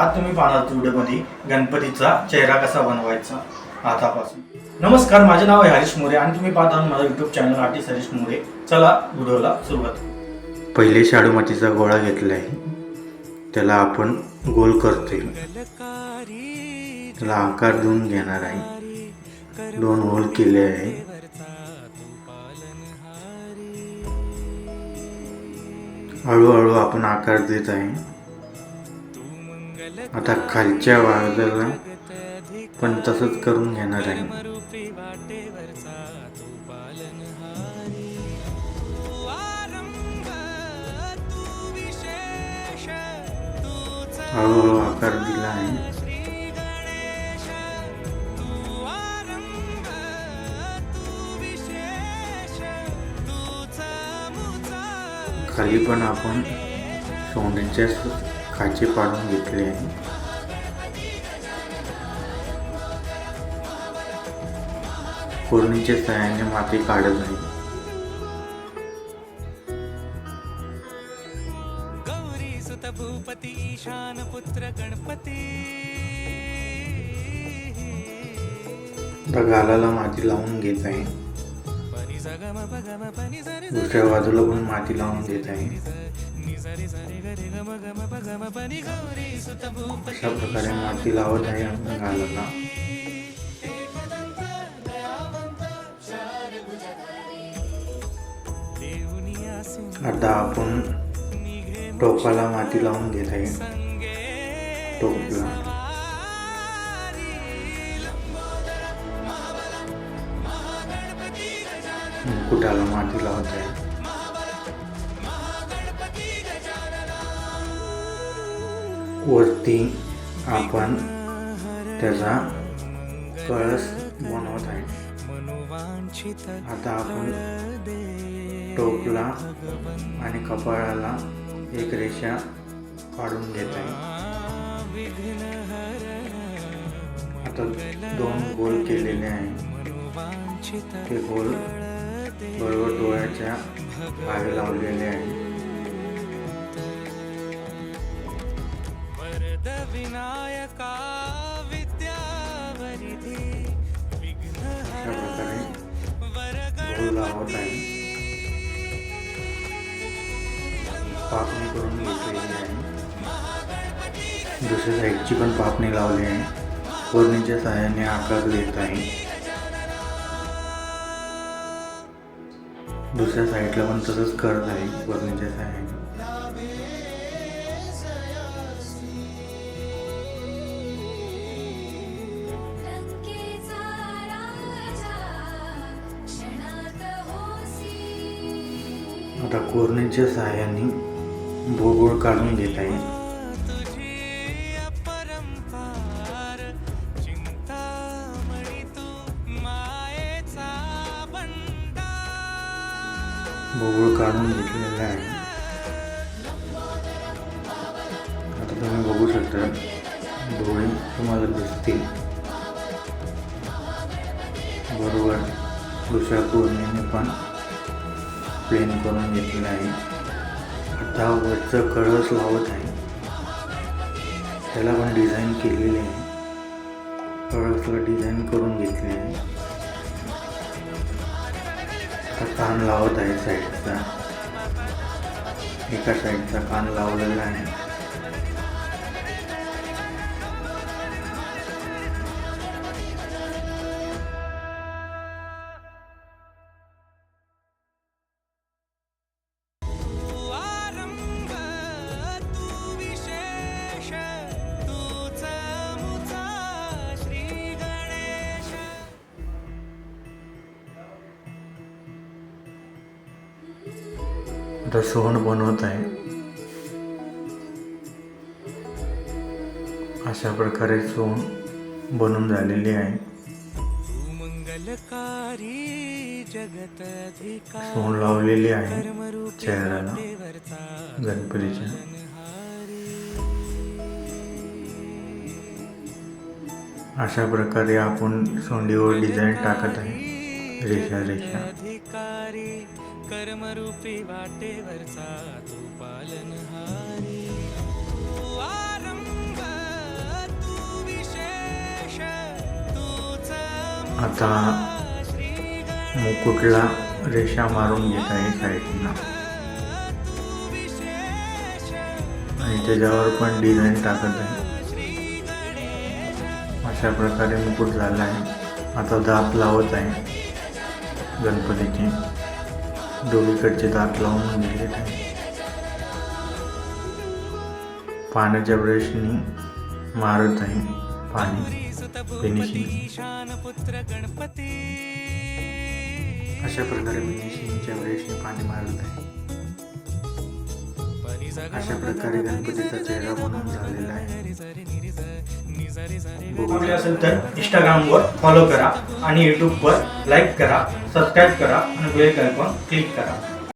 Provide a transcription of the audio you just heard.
आज तुम्ही पाहणार व्हिडिओमध्ये गणपतीचा चेहरा कसा बनवायचा आतापासून. नमस्कार माझे नाव आहे हरीश मोरे आणि तुम्ही पाहता माझा YouTube channel artist Harish More. चला व्हिडिओला सुरुवात पहिले शाडू मातीचा गोळा घेतला आहे त्याला आपण गोल करतोय. त्याला आकार देऊन घेणार आहे. दोन होल केले आहे. हळूहळू आपण आकार देत आहे. आता खालच्या बाजूला पण तसंच करून घेणार आहे. हळूहळू आकार दिला आहे. खाली पण आपण सोंडीच्या खाचे पाडून घेतले आहे. कोरणीच्या सहाय्याने माती काढत आहे गौरी सुत भूपती ईशान पुत्र गणपती. गालाला माती लावून घेत आहे. दुसऱ्या बाजूला पण माती लावून देत आहे. अशा प्रकारे माती लावत आहे आपण गालाला आता आपण टोकाला माती लावून घेत आहे. संगे टोकला माती लावत आहे. वरती आपण त्याचा कळस बनवत आहे. आता आपण टोकला आणि कपाळाला एक रेषा काढून घेत आहे. आता दोन गोल केलेले आहे ते गोल बरोबर डोळ्याच्या मागे लावलेले आहे विनायका विद्यावरिधी विघ्न अशा प्रकारे वर गोल लावत आहे पापणी करून घेतलेली आहे दुसऱ्या साईडची पण पापणी लावली आहे. कोरणीच्या सहाय्याने आकार देत आहे. दुसऱ्या साईडला पण तसंच करत आहे कोरणीच्या सहाय्याने. आता कोरण्याच्या सहाय्याने भोगोळ काढून घेत आहे. तुझी भोगोळ काढून घेतलेला आहे. आता तुम्ही बघू शकता डोळे तुम्हाला दिसतील. बरोबर दुसऱ्या कोरणीने पण प्लेन करून घेतलेलं आहे. आता वरचं कळस लावत आहे. त्याला पण डिझाईन केलेली आहे. कळसला डिझाईन करून घेतली आहे. आता कान लावत आहे साईडचा एका साईडचा कान लावलेला आहे. आता सोहण बनवत आहे. अशा प्रकारे सोहण बनून झालेली आहे. सोहण लावलेली आहे चेहऱ्याला गणपतीच्या. अशा प्रकारे आपण सोंडीवर डिझाईन टाकत आहे. अधिकारी कर्मरूपी वाटेवरचा तू आरंभ तू विशेष तूच आता मुकुटला रेषा मारून घेत आहे साईडला आणि त्याच्यावर पण डिझाईन टाकत आहे. अशा प्रकारे मुकुट झाला आहे आता दाप लावत आहे. गणपतीचे. दोन्हीकडचे दात लावून दिलेत आहे पाण्याच्या ब्रशनी मारत आहे पाणी. फिनिशिंग अशा प्रकारे फिनिशिंगच्या ब्रशने पाणी मारत आहे. अशा प्रकारे गणपतीचा चेहरा बनवून झालेला आहे. असेल तर इंस्टाग्रामवर फॉलो करा आणि यूट्यूबवर लाईक करा. सबस्क्राईब करा आणि बेल आयकॉन क्लिक करा.